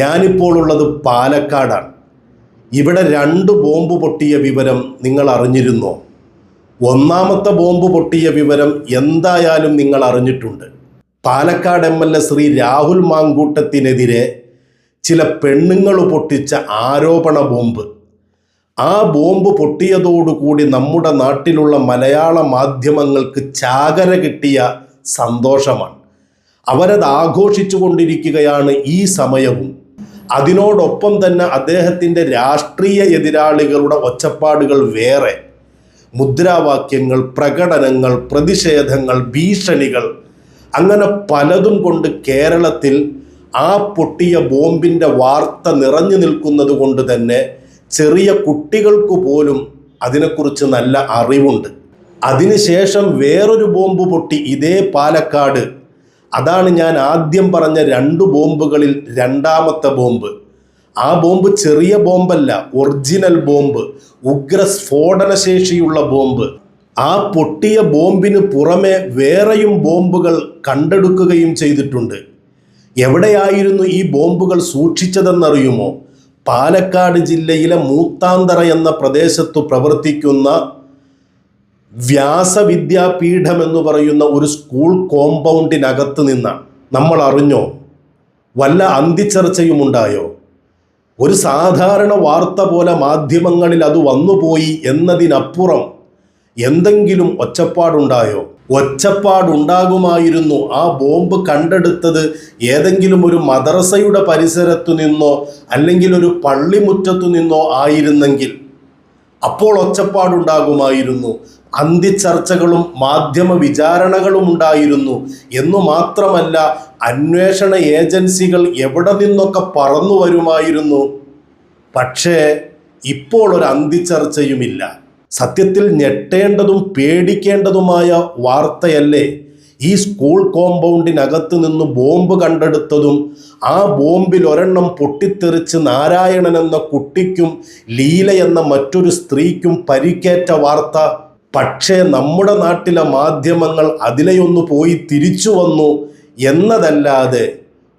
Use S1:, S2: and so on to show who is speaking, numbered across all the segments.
S1: ഞാനിപ്പോൾ ഉള്ളത് പാലക്കാടാണ്. ഇവിടെ രണ്ട് ബോംബ് പൊട്ടിയ വിവരം നിങ്ങൾ അറിഞ്ഞിരുന്നോ? ഒന്നാമത്തെ ബോംബ് പൊട്ടിയ വിവരം എന്തായാലും നിങ്ങൾ അറിഞ്ഞിട്ടുണ്ട്. Palakkad M L A Shri Rahul മാങ്കൂട്ടത്തിനെതിരെ ചില പെണ്ണുങ്ങൾ പൊട്ടിച്ച ആരോപണ ബോംബ്. ആ ബോംബ് പൊട്ടിയതോടുകൂടി നമ്മുടെ നാട്ടിലുള്ള മലയാള മാധ്യമങ്ങൾക്ക് ചാകര കിട്ടിയ സന്തോഷമാണ്. അവരത് ആഘോഷിച്ചു കൊണ്ടിരിക്കുകയാണ് ഈ സമയവും. അതിനോടൊപ്പം തന്നെ അദ്ദേഹത്തിന്റെ രാഷ്ട്രീയ എതിരാളികളുടെ ഒച്ചപ്പാടുകൾ വേറെ. മുദ്രാവാക്യങ്ങൾ പ്രകടനങ്ങൾ പ്രതിഷേധങ്ങൾ ഭീഷണികൾ. അങ്ങനെ പലതും കൊണ്ട് കേരളത്തിൽ ആ പൊട്ടിയ ബോംബിന്റെ വാർത്ത നിറഞ്ഞു നിൽക്കുന്നത് കൊണ്ട് തന്നെ ചെറിയ കുട്ടികൾക്ക് പോലും അതിനെക്കുറിച്ച് നല്ല അറിവുണ്ട്. അതിനുശേഷം വേറൊരു ബോംബ് പൊട്ടി ഇതേ പാലക്കാട് അതാണ് ഞാൻ ആദ്യം പറഞ്ഞ രണ്ട് ബോംബുകളിൽ രണ്ടാമത്തെ ബോംബ്. ആ ബോംബ് ചെറിയ ബോംബല്ല ഒറിജിനൽ ബോംബ് ഉഗ്ര സ്ഫോടനശേഷിയുള്ള ബോംബ്. ആ പൊട്ടിയ ബോംബിന് പുറമെ വേറെയും ബോംബുകൾ കണ്ടെടുക്കുകയും ചെയ്തിട്ടുണ്ട്. എവിടെയായിരുന്നു ഈ ബോംബുകൾ സൂക്ഷിച്ചതെന്നറിയുമോ? പാലക്കാട് ജില്ലയിലെ മൂത്താന്തറ എന്ന പ്രദേശത്തു പ്രവർത്തിക്കുന്ന വ്യാസവിദ്യാപീഠം എന്ന് പറയുന്ന ഒരു സ്കൂൾ കോമ്പൗണ്ടിനകത്ത് നിന്നാണ്. നമ്മൾ അറിഞ്ഞോ? വല്ല അന്തിച്ചർച്ചയും ഉണ്ടായോ ഒരു സാധാരണ വാർത്ത പോലെ മാധ്യമങ്ങളിൽ അത് വന്നുപോയി എന്നതിനപ്പുറം എന്തെങ്കിലും ഒച്ചപ്പാടുണ്ടായോ? ഒച്ചപ്പാടുണ്ടാകുമായിരുന്നു. ആ ബോംബ് കണ്ടെടുത്തത് ഏതെങ്കിലും ഒരു മദ്രസയുടെ പരിസരത്തു നിന്നോ അല്ലെങ്കിൽ ഒരു പള്ളിമുറ്റത്തു നിന്നോ ആയിരുന്നെങ്കിൽ. അപ്പോൾ ഒച്ചപ്പാടുണ്ടാകുമായിരുന്നു. അന്തിച്ചർച്ചകളും മാധ്യമ വിചാരണകളും ഉണ്ടായിരുന്നു. എന്നു മാത്രമല്ല അന്വേഷണ ഏജൻസികൾ എവിടെ നിന്നൊക്കെ പറന്നു വരുമായിരുന്നു. പക്ഷേ ഇപ്പോൾ ഒരു അന്തിച്ചർച്ചയുമില്ല സത്യത്തിൽ ഞെട്ടേണ്ടതും പേടിക്കേണ്ടതുമായ വാർത്തയല്ലേ? ഈ സ്കൂൾ കോമ്പൗണ്ടിനകത്ത് നിന്ന് ബോംബ് കണ്ടെടുത്തതും ആ ബോംബിൽ ഒരെണ്ണം പൊട്ടിത്തെറിച്ച് നാരായണൻ എന്ന കുട്ടിക്കും ലീല എന്ന മറ്റൊരു സ്ത്രീക്കും പരിക്കേറ്റ വാർത്ത പക്ഷേ നമ്മുടെ നാട്ടിലെ മാധ്യമങ്ങൾ അതിലെയൊന്ന് പോയി തിരിച്ചു വന്നു എന്നതല്ലാതെ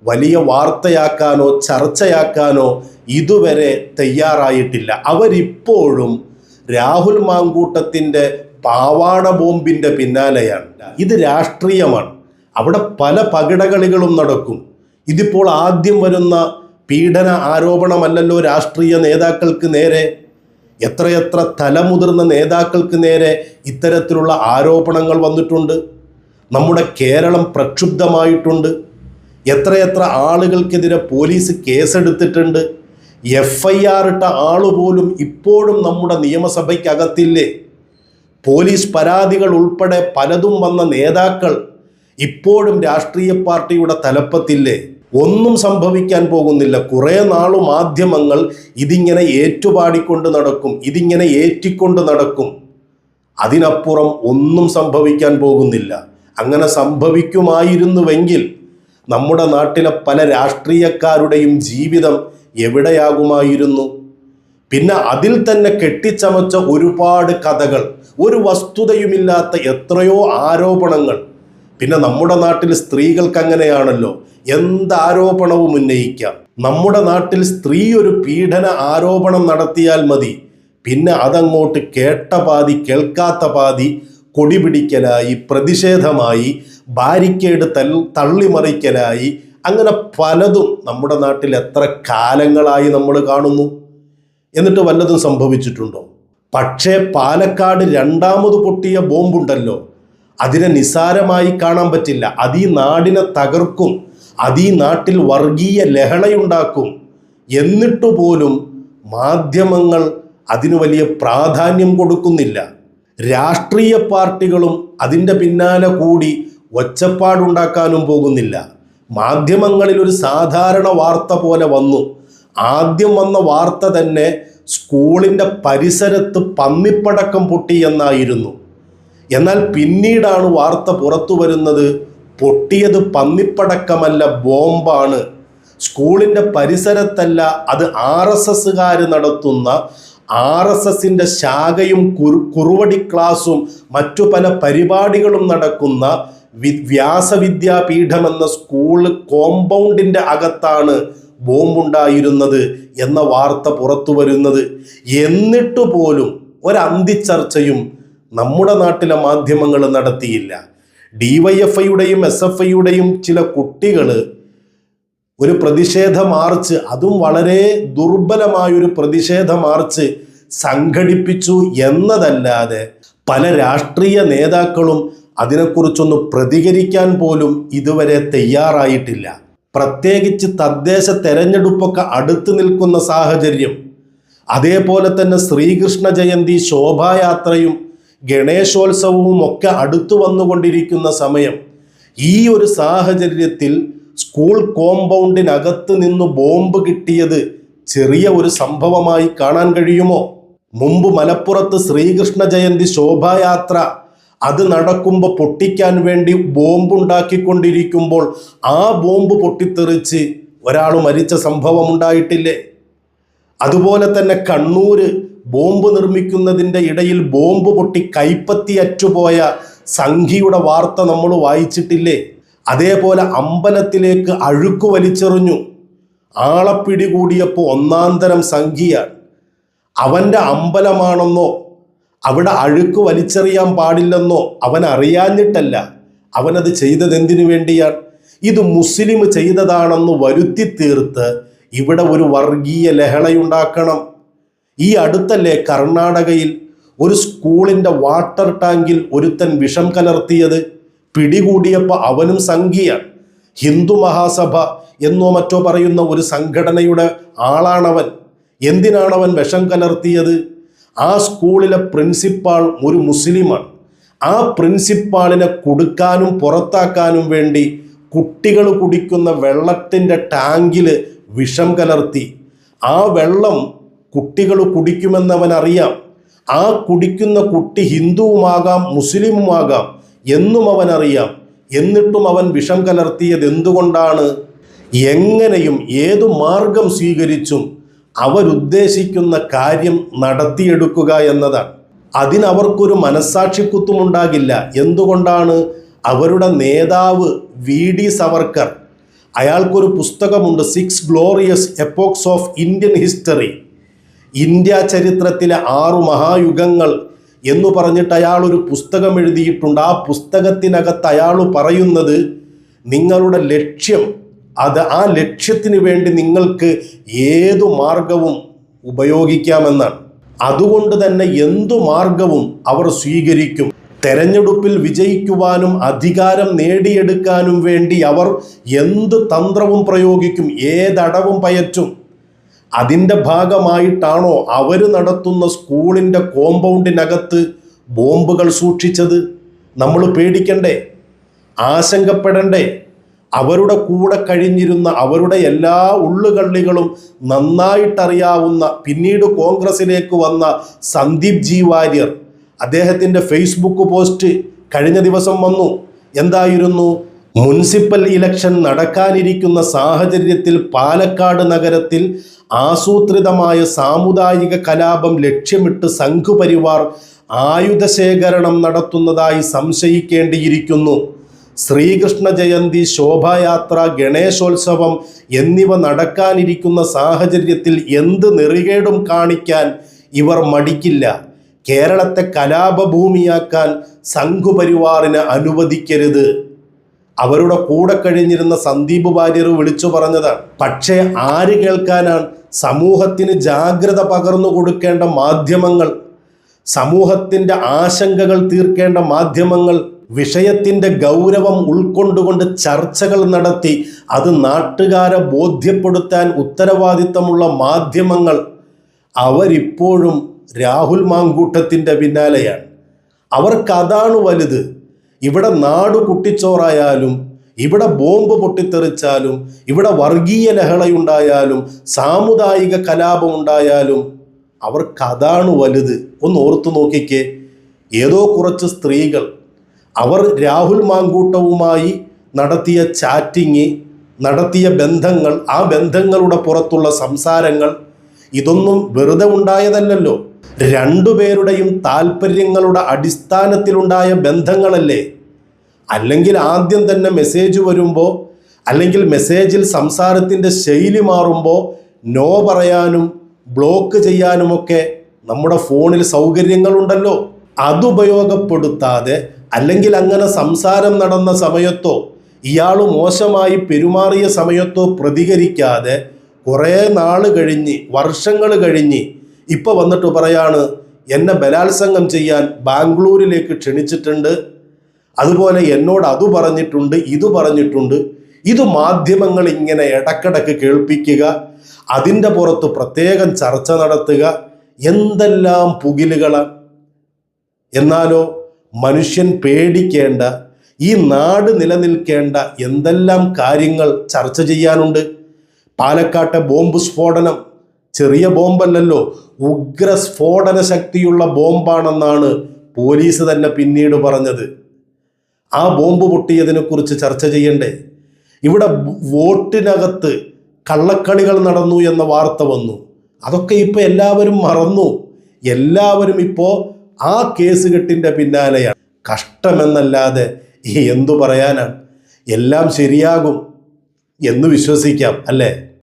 S1: വലിയ വാർത്തയാക്കാനോ ചർച്ചയാക്കാനോ ഇതുവരെ തയ്യാറായിട്ടില്ല. അവരിപ്പോഴും രാഹുൽ മാങ്കൂട്ടത്തിന്റെ പാവാട ബോംബിന്റെ പിന്നാലെയാണ്. ഇത് രാഷ്ട്രീയമാണ്. അവിടെ പല പകിടകളികളും നടക്കും. ഇതിപ്പോൾ ആദ്യം വരുന്ന പീഡന ആരോപണമല്ലല്ലോ രാഷ്ട്രീയ നേതാക്കൾക്ക് നേരെ. എത്രയെത്ര തലമുതിർന്ന നേതാക്കൾക്ക് നേരെ ഇത്തരത്തിലുള്ള ആരോപണങ്ങൾ വന്നിട്ടുണ്ട്? നമ്മുടെ കേരളം പ്രക്ഷുബ്ധമായിട്ടുണ്ട്. എത്രയെത്ര ആളുകൾക്കെതിരെ പോലീസ് കേസെടുത്തിട്ടുണ്ട്. എഫ് ഐ ആർ ഇട്ട ആളുപോലും ഇപ്പോഴും നമ്മുടെ നിയമസഭയ്ക്കകത്തില്ലേ? പോലീസ് പരാതികൾ ഉൾപ്പെടെ പലതും വന്ന നേതാക്കൾ ഇപ്പോഴും രാഷ്ട്രീയ പാർട്ടിയുടെ തലപ്പത്തില്ലേ? ഒന്നും സംഭവിക്കാൻ പോകുന്നില്ല. കുറേ നാളു മാധ്യമങ്ങൾ ഇതിങ്ങനെ ഏറ്റുപാടിക്കൊണ്ട് നടക്കും. ഇതിങ്ങനെ ഏറ്റിക്കൊണ്ട് നടക്കും. അതിനപ്പുറം ഒന്നും സംഭവിക്കാൻ പോകുന്നില്ല. അങ്ങനെ സംഭവിക്കുമായിരുന്നുവെങ്കിൽ നമ്മുടെ നാട്ടിലെ പല രാഷ്ട്രീയക്കാരുടെയും ജീവിതം എവിടെയാകുമായിരുന്നു? പിന്നെ അതിൽ തന്നെ കെട്ടിച്ചമച്ച ഒരുപാട് കഥകൾ ഒരു വസ്തുതയുമില്ലാത്ത എത്രയോ ആരോപണങ്ങൾ പിന്നെ നമ്മുടെ നാട്ടിൽ സ്ത്രീകൾക്ക് അങ്ങനെയാണല്ലോ. എന്ത് ആരോപണവും ഉന്നയിക്കാം. നമ്മുടെ നാട്ടിൽ സ്ത്രീ ഒരു പീഡന ആരോപണം നടത്തിയാൽ മതി. പിന്നെ അതങ്ങോട്ട് കേട്ട പാതി കേൾക്കാത്ത പാതി കൊടിപിടിക്കലായി പ്രതിഷേധമായി ബാരിക്കേഡ് തൽ തള്ളിമറിക്കലായി അങ്ങനെ പലതും നമ്മുടെ നാട്ടിൽ എത്ര കാലങ്ങളായി നമ്മൾ കാണുന്നു. എന്നിട്ട് വല്ലതും സംഭവിച്ചിട്ടുണ്ടോ? പക്ഷേ പാലക്കാട് രണ്ടാമത് പൊട്ടിയ ബോംബുണ്ടല്ലോ. അതിനെ നിസാരമായി കാണാൻ പറ്റില്ല. അത് ഈ നാടിനെ തകർക്കും. അത് ഈ നാട്ടിൽ വർഗീയ ലഹളയുണ്ടാക്കും എന്നിട്ടു പോലും മാധ്യമങ്ങൾ അതിന് വലിയ പ്രാധാന്യം കൊടുക്കുന്നില്ല. രാഷ്ട്രീയ പാർട്ടികളും അതിന്റെ പിന്നാലെ കൂടി ഒച്ചപ്പാടുണ്ടാക്കാനും പോകുന്നില്ല. മാധ്യമങ്ങളിൽ ഒരു സാധാരണ വാർത്ത പോലെ വന്നു. ആദ്യം വന്ന വാർത്ത തന്നെ സ്കൂളിന്റെ പരിസരത്ത് പന്നിപ്പടക്കം പൊട്ടി എന്നായിരുന്നു. എന്നാൽ പിന്നീടാണ് വാർത്ത പുറത്തു വരുന്നത്. പൊട്ടിയത് പന്നിപ്പടക്കമല്ല ബോംബാണ്. സ്കൂളിന്റെ പരിസരത്തല്ല അത് ആർ എസ് എസ്സുകാർ നടത്തുന്ന ആർ എസ് എസിന്റെ ശാഖയും കുറു കുറുവടി ക്ലാസും മറ്റു പല പരിപാടികളും നടക്കുന്ന വി വ്യാസവിദ്യാപീഠം എന്ന സ്കൂൾ കോമ്പൗണ്ടിന്റെ അകത്താണ് ബോംബുണ്ടായിരുന്നത് എന്ന വാർത്ത പുറത്തു വരുന്നത്. എന്നിട്ട് പോലും ഒരന്തിച്ചർച്ചയും നമ്മുടെ നാട്ടിലെ മാധ്യമങ്ങൾ നടത്തിയില്ല. ഡി വൈ എഫ് ഐയുടെയും എസ് എഫ് ഐയുടെയും ചില കുട്ടികൾ ഒരു പ്രതിഷേധ മാർച്ച് അതും വളരെ ദുർബലമായൊരു പ്രതിഷേധ മാർച്ച് സംഘടിപ്പിച്ചു എന്നതല്ലാതെ പല രാഷ്ട്രീയ നേതാക്കളും അതിനെക്കുറിച്ചൊന്ന് പ്രതികരിക്കാൻ പോലും ഇതുവരെ തയ്യാറായിട്ടില്ല. പ്രത്യേകിച്ച് തദ്ദേശ തെരഞ്ഞെടുപ്പൊക്കെ അടുത്ത് നിൽക്കുന്ന സാഹചര്യം അതേപോലെ തന്നെ ശ്രീകൃഷ്ണ ജയന്തി ശോഭായാത്രയും ഗണേശോത്സവവും ഒക്കെ അടുത്തു വന്നുകൊണ്ടിരിക്കുന്ന സമയം ഈ ഒരു സാഹചര്യത്തിൽ സ്കൂൾ കോമ്പൗണ്ടിനകത്ത് നിന്ന് ബോംബ് കിട്ടിയത് ചെറിയ ഒരു സംഭവമായി കാണാൻ കഴിയുമോ? മുമ്പ് മലപ്പുറത്ത് ശ്രീകൃഷ്ണ ജയന്തി ശോഭായാത്ര അത് നടക്കുമ്പോൾ പൊട്ടിക്കാൻ വേണ്ടി ബോംബ് ഉണ്ടാക്കിക്കൊണ്ടിരിക്കുമ്പോൾ ആ ബോംബ് പൊട്ടിത്തെറിച്ച് ഒരാൾ മരിച്ച സംഭവം ഉണ്ടായിട്ടില്ലേ അതുപോലെ തന്നെ കണ്ണൂര് ബോംബ് നിർമ്മിക്കുന്നതിന്റെ ഇടയിൽ ബോംബ് പൊട്ടി കൈപ്പത്തി അറ്റുപോയ സംഘിയുടെ വാർത്ത നമ്മൾ വായിച്ചിട്ടില്ലേ? അതേപോലെ അമ്പലത്തിലേക്ക് അഴുക്ക് വലിച്ചെറിഞ്ഞു. ആളെ പിടികൂടിയപ്പോൾ ഒന്നാന്തരം സംഖ്യയാണ് അവന്റെ അമ്പലമാണെന്നോ? അവിടെ അഴുക്ക് വലിച്ചെറിയാൻ പാടില്ലെന്നോ? അവൻ അറിയാഞ്ഞിട്ടല്ല. അവനത് ചെയ്തത് എന്തിനു വേണ്ടിയാണ് ഇത് മുസ്ലിം ചെയ്തതാണെന്ന് വരുത്തി തീർത്ത് ഇവിടെ ഒരു വർഗീയ ലഹളയുണ്ടാക്കണം. ഈ അടുത്തല്ലേ കർണാടകയിൽ ഒരു സ്കൂളിന്റെ വാട്ടർ ടാങ്കിൽ ഒരുത്തൻ വിഷം കലർത്തിയത്? പിടികൂടിയപ്പോൾ അവനും സംഘീയ. ഹിന്ദു മഹാസഭ എന്നോ മറ്റോ പറയുന്ന ഒരു സംഘടനയുടെ ആളാണവൻ. എന്തിനാണവൻ വിഷം കലർത്തിയത്? ആ സ്കൂളിലെ പ്രിൻസിപ്പാൾ ഒരു മുസ്ലിമാണ്. ആ പ്രിൻസിപ്പാളിനെ കൊടുക്കാനും പുറത്താക്കാനും വേണ്ടി കുട്ടികൾ കുടിക്കുന്ന വെള്ളത്തിന്റെ ടാങ്കിൽ വിഷം കലർത്തി. ആ വെള്ളം കുട്ടികൾ കുടിക്കുമെന്നവൻ അറിയാം ആ കുടിക്കുന്ന കുട്ടി ഹിന്ദുവുമാകാം മുസ്ലിമുമാകാം എന്നും അവൻ അറിയാം എന്നിട്ടും അവൻ വിഷം കലർത്തിയത് എന്തുകൊണ്ടാണ്? എങ്ങനെയും ഏതു മാർഗം സ്വീകരിച്ചും അവരുദ്ദേശിക്കുന്ന കാര്യം നടത്തിയെടുക്കുക എന്നതാണ്. അതിനവർക്കൊരു മനസ്സാക്ഷിക്കുത്തുമുണ്ടാകില്ല. എന്തുകൊണ്ടാണ്? അവരുടെ നേതാവ് വി ഡി സവർക്കർ. അയാൾക്കൊരു പുസ്തകമുണ്ട് six glorious epochs of Indian history. India ചരിത്രത്തിലെ ആറു മഹായുഗങ്ങൾ എന്ന് പറഞ്ഞിട്ട് അയാൾ ഒരു പുസ്തകം എഴുതിയിട്ടുണ്ട്. ആ പുസ്തകത്തിനകത്ത് അയാൾ പറയുന്നത് നിങ്ങളുടെ ലക്ഷ്യം അത് ആ ലക്ഷ്യത്തിന് വേണ്ടി നിങ്ങൾക്ക് ഏതു മാർഗവും ഉപയോഗിക്കാമെന്നാണ്. അതുകൊണ്ട് തന്നെ എന്തു മാർഗവും അവർ സ്വീകരിക്കും. തെരഞ്ഞെടുപ്പിൽ വിജയിക്കുവാനും അധികാരം നേടിയെടുക്കാനും വേണ്ടി അവർ എന്ത് തന്ത്രവും പ്രയോഗിക്കും ഏതടവും പയറ്റും. അതിന്റെ ഭാഗമായിട്ടാണോ അവർ നടത്തുന്ന സ്കൂളിന്റെ കോമ്പൗണ്ടിനകത്ത് ബോംബുകൾ സൂക്ഷിച്ചത്? നമ്മൾ പേടിക്കണ്ടേ? ആശങ്കപ്പെടണ്ടേ? അവരുടെ കൂടെ കഴിഞ്ഞിരുന്ന അവരുടെ എല്ലാ ഉള്ളുകള്ളികളും നന്നായിട്ടറിയാവുന്ന പിന്നീട് കോൺഗ്രസിലേക്ക് വന്ന സന്ദീപ് ജി വാര്യർ. അദ്ദേഹത്തിന്റെ ഫേസ്ബുക്ക് പോസ്റ്റ് കഴിഞ്ഞ ദിവസം വന്നു. എന്തായിരുന്നു? മുനിസിപ്പൽ ഇലക്ഷൻ നടക്കാനിരിക്കുന്ന സാഹചര്യത്തിൽ പാലക്കാട് നഗരത്തിൽ ആസൂത്രിതമായ സാമുദായിക കലാപം ലക്ഷ്യമിട്ട് സംഘുപരിവാർ ആയുധശേഖരണം നടത്തുന്നതായി സംശയിക്കേണ്ടിയിരിക്കുന്നു. ശ്രീകൃഷ്ണ ജയന്തി ശോഭായാത്ര ഗണേശോത്സവം എന്നിവ നടക്കാനിരിക്കുന്ന സാഹചര്യത്തിൽ എന്ത് നെറികേടും കാണിക്കാൻ ഇവർ മടിക്കില്ല. കേരളത്തെ കലാപഭൂമിയാക്കാൻ സംഘുപരിവാറിന് അനുവദിക്കരുത്. അവരുടെ കൂടെ കഴിഞ്ഞിരുന്ന സന്ദീപ് വാര്യർ വിളിച്ചു പറഞ്ഞതാണ്. പക്ഷേ ആര് കേൾക്കാനാണ്? സമൂഹത്തിന് ജാഗ്രത പകർന്നു കൊടുക്കേണ്ട മാധ്യമങ്ങൾ സമൂഹത്തിന്റെ ആശങ്കകൾ തീർക്കേണ്ട മാധ്യമങ്ങൾ വിഷയത്തിന്റെ ഗൗരവം ഉൾക്കൊണ്ടുകൊണ്ട് ചർച്ചകൾ നടത്തി അത് നാട്ടുകാരെ ബോധ്യപ്പെടുത്താൻ ഉത്തരവാദിത്തമുള്ള മാധ്യമങ്ങൾ അവരിപ്പോഴും രാഹുൽ മാങ്കൂട്ടത്തിന്റെ പിന്നാലെയാണ്. അവർക്കതാണ് വലുത്. ഇവിടെ നാടു കുട്ടിച്ചോറായാലും ഇവിടെ ബോംബ് പൊട്ടിത്തെറിച്ചാലും ഇവിടെ വർഗീയ ലഹളയുണ്ടായാലും സാമുദായിക കലാപമുണ്ടായാലും അവർക്കതാണ് വലുത്. ഒന്ന് ഓർത്തു നോക്കിക്കേ. ഏതോ കുറച്ച് സ്ത്രീകൾ അവർ രാഹുൽ മാങ്കൂട്ടവുമായി നടത്തിയ ചാറ്റിങ് നടത്തിയ ബന്ധങ്ങൾ ആ ബന്ധങ്ങളുടെ പുറത്തുള്ള സംസാരങ്ങൾ ഇതൊന്നും വെറുതെ ഉണ്ടായതല്ലല്ലോ. രണ്ടുപേരുടെയും താല്പര്യങ്ങളുടെ അടിസ്ഥാനത്തിലുണ്ടായ ബന്ധങ്ങളല്ലേ? അല്ലെങ്കിൽ ആദ്യം തന്നെ മെസ്സേജ് വരുമ്പോൾ അല്ലെങ്കിൽ മെസ്സേജിൽ സംസാരത്തിന്റെ ശൈലി മാറുമ്പോൾ നോ പറയാനും ബ്ലോക്ക് ചെയ്യാനുമൊക്കെ നമ്മുടെ ഫോണിൽ സൗകര്യങ്ങളുണ്ടല്ലോ. അതുപയോഗപ്പെടുത്താതെ അല്ലെങ്കിൽ അങ്ങനെ സംസാരം നടന്ന സമയത്തോ ഇയാൾ മോശമായി പെരുമാറിയ സമയത്തോ പ്രതികരിക്കാതെ കുറേ നാൾ കഴിഞ്ഞ് വർഷങ്ങൾ കഴിഞ്ഞ് ഇപ്പോൾ വന്നിട്ട് പറയാണ് എന്നെ ബലാത്സംഗം ചെയ്യാൻ ബാംഗ്ലൂരിലേക്ക് ക്ഷണിച്ചിട്ടുണ്ട്. അതുപോലെ എന്നോട് അത് പറഞ്ഞിട്ടുണ്ട് ഇത് പറഞ്ഞിട്ടുണ്ട്. ഇത് മാധ്യമങ്ങൾ ഇങ്ങനെ ഇടക്കിടക്ക് കേൾപ്പിക്കുക അതിന്റെ പുറത്ത് പ്രത്യേകം ചർച്ച നടത്തുക എന്തെല്ലാം പുകിലുകളാണ് എന്നാലോ മനുഷ്യൻ പേടിക്കേണ്ട ഈ നാട് നിലനിൽക്കേണ്ട എന്തെല്ലാം കാര്യങ്ങൾ ചർച്ച ചെയ്യാനുണ്ട്. പാലക്കാട്ടെ ബോംബ് സ്ഫോടനം ചെറിയ ബോംബല്ലല്ലോ. ഉഗ്ര സ്ഫോടന ശക്തിയുള്ള ബോംബാണെന്നാണ് പോലീസ് തന്നെ പിന്നീട് പറഞ്ഞത്. ആ ബോംബ് പൊട്ടിയതിനെ കുറിച്ച് ചർച്ച ചെയ്യണ്ടേ? ഇവിടെ വോട്ടിനകത്ത് കള്ളക്കളികൾ നടന്നു എന്ന വാർത്ത വന്നു. അതൊക്കെ ഇപ്പൊ എല്ലാവരും മറന്നു. എല്ലാവരും ഇപ്പോ ആ കേസ് കെട്ടിന്റെ പിന്നാലെയാണ്. കഷ്ടമെന്നല്ലാതെ എന്തു പറയാനാണ്? എല്ലാം ശരിയാകും എന്ന് വിശ്വസിക്കാം അല്ലേ?